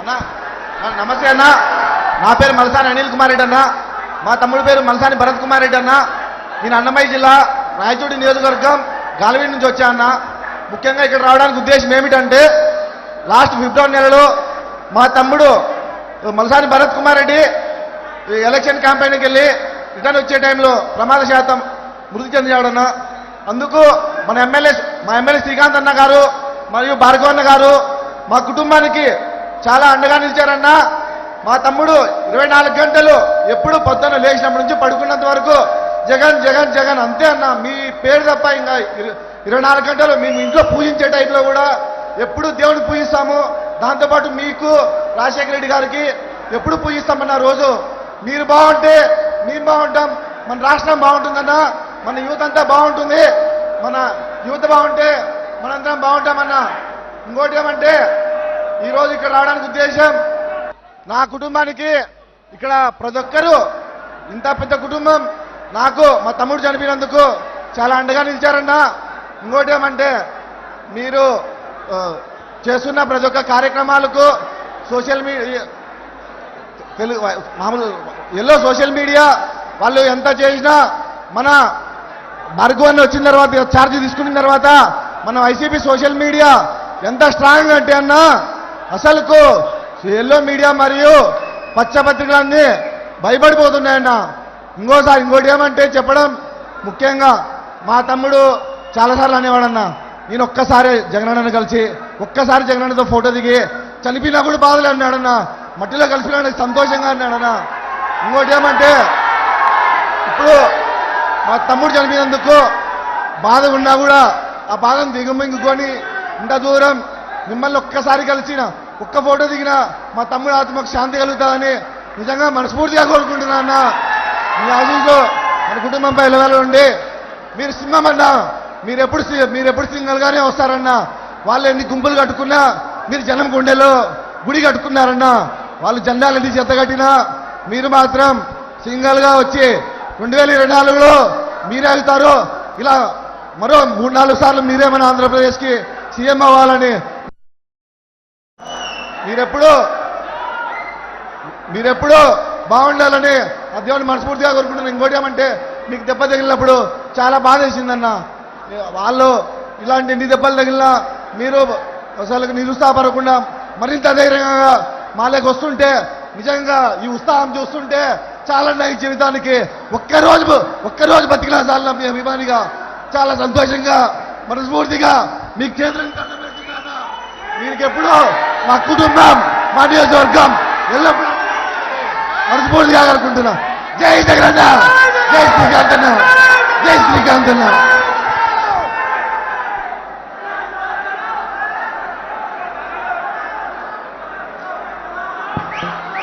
అన్నా నమస్తే అన్న. నా పేరు మలసాని అనిల్ కుమార్ రెడ్డి అన్న. మా తమ్ముడి పేరు మలసాని భరత్ కుమార్ రెడ్డి అన్న. నేను అన్నమయ్య జిల్లా రాయచూడి నియోజకవర్గం గాలివీడి నుంచి వచ్చా అన్న. ముఖ్యంగా ఇక్కడ రావడానికి ఉద్దేశం ఏమిటంటే లాస్ట్ ఫిబ్రవరి నెలలో మా తమ్ముడు మలసాని భరత్ కుమార్ రెడ్డి ఎలక్షన్ క్యాంపెయిన్కి వెళ్ళి రిటర్న్ వచ్చే టైంలో ప్రమాద శాతం మృతి చెందాడన్న అందుకు మన ఎమ్మెల్యే మా ఎమ్మెల్యే శ్రీకాంత్ అన్న గారు మరియు భార్గవన్న గారు మా కుటుంబానికి చాలా అండగా నిలిచారన్న. మా తమ్ముడు ఇరవై నాలుగు గంటలు ఎప్పుడు పొద్దున్న లేచినప్పటి నుంచి పడుకున్నంత వరకు జగన్ జగన్ జగన్ అంతే అన్న. మీ పేరు తప్ప ఇంకా ఇరవై నాలుగు గంటలు మేము ఇంట్లో పూజించే టైంలో కూడా ఎప్పుడు దేవుడిని పూజిస్తాము. దాంతోపాటు మీకు రాజశేఖర రెడ్డి గారికి ఎప్పుడు పూజిస్తామన్న రోజు. మీరు బాగుంటే మేము బాగుంటాం. మన రాష్ట్రం బాగుంటుందన్న. మన యువత అంతా బాగుంటుంది. మన యువత బాగుంటే మనందరం బాగుంటామన్నా. ఇంకోటి ఏమంటే ఈరోజు ఇక్కడ రావడానికి ఉద్దేశం నా కుటుంబానికి ఇక్కడ ప్రతి ఒక్కరూ ఇంత పెద్ద కుటుంబం నాకు మా తమ్ముడు చనిపోయినందుకు చాలా అండగా నిలిచారన్న. ఇంకోటి ఏమంటే మీరు చేస్తున్న ప్రతి ఒక్క కార్యక్రమాలకు సోషల్ మీడియా తెలుగు మామూలు ఎల్లో సోషల్ మీడియా వాళ్ళు ఎంత చేసినా మన భార్గవన్ వచ్చిన తర్వాత ఛార్జ్ తీసుకున్న తర్వాత మన వైసీపీ సోషల్ మీడియా ఎంత స్ట్రాంగ్ అంటే అన్న అసలుకు ఎల్లో మీడియా మరియు పచ్చపత్రికలన్నీ భయపడిపోతున్నాయన్న. ఇంకోసారి ఇంకోటి ఏమంటే చెప్పడం ముఖ్యంగా మా తమ్ముడు చాలాసార్లు అనేవాడన్న నేను ఒక్కసారి జగనన్నను కలిసి ఒక్కసారి జగనన్నతో ఫోటో దిగి చనిపోయినా కూడా బాధలే అన్నాడన్న. మట్టిలో కలిసినా సంతోషంగా అన్నాడన్న. ఇంకోటి ఏమంటే ఇప్పుడు మా తమ్ముడు చనిపోయినందుకు బాధ ఉన్నా కూడా ఆ బాధను దిగుమింగుకొని ఇంత దూరం మిమ్మల్ని ఒక్కసారి కలిసిన ఒక్క ఫోటో దిగిన మా తమ్ముడు ఆత్మకు శాంతి కలుగుతుందని నిజంగా మనస్ఫూర్తిగా కోరుకుంటున్నా అన్న. మీ ఆశీస్సు మన కుటుంబంపై లెవెల్ ఉండి మీరు సింహం మీరెప్పుడు మీరు ఎప్పుడు మీరు ఎప్పుడు సింగల్గానే వస్తారన్న. వస్తారన్నా వాళ్ళు ఎన్ని గుంపులు కట్టుకున్నా మీరు జనం గుండెలో గుడి కట్టుకున్నారన్నా. వాళ్ళు జెండాలు ఎన్ని చెత్త కట్టినా మీరు మాత్రం సింగల్గా వచ్చి రెండు వేల ఇరవై నాలుగులో మీరే వెళ్తారు ఇలా మరో మూడు నాలుగు సార్లు మీరే మన ఆంధ్రప్రదేశ్కి సీఎం అవ్వాలని మీరెప్పుడు మీరెప్పుడు బాగుండాలని ఆ దేవుడిని మనస్ఫూర్తిగా కోరుకుంటున్నాను. ఇంకోటి ఏమంటే మీకు దెబ్బ తగిలినప్పుడు చాలా బాధ వేసిందన్న. వాళ్ళు ఇలాంటి ఎన్ని దెబ్బలు తగిలినా మీరు అసలు నిరుత్సాహపడకుండా మరింత ధైర్యంగా మాలేకి వస్తుంటే నిజంగా ఈ ఉత్సాహం చూస్తుంటే చాలా ఈ జీవితానికి ఒక్కరోజు ఒక్కరోజు బతికినా చాలా అభిమానిగా. చాలా సంతోషంగా మనస్ఫూర్తిగా మీకు చేతులు మీకు ఎప్పుడూ మా కుటుంబం మా నియోజకవర్గం ఎల్లప్పుడూ మనస్ఫూర్తిగా అనుకుంటున్నా జై జగన్ జై శ్రీకాంత్ జై శ్రీకాంత్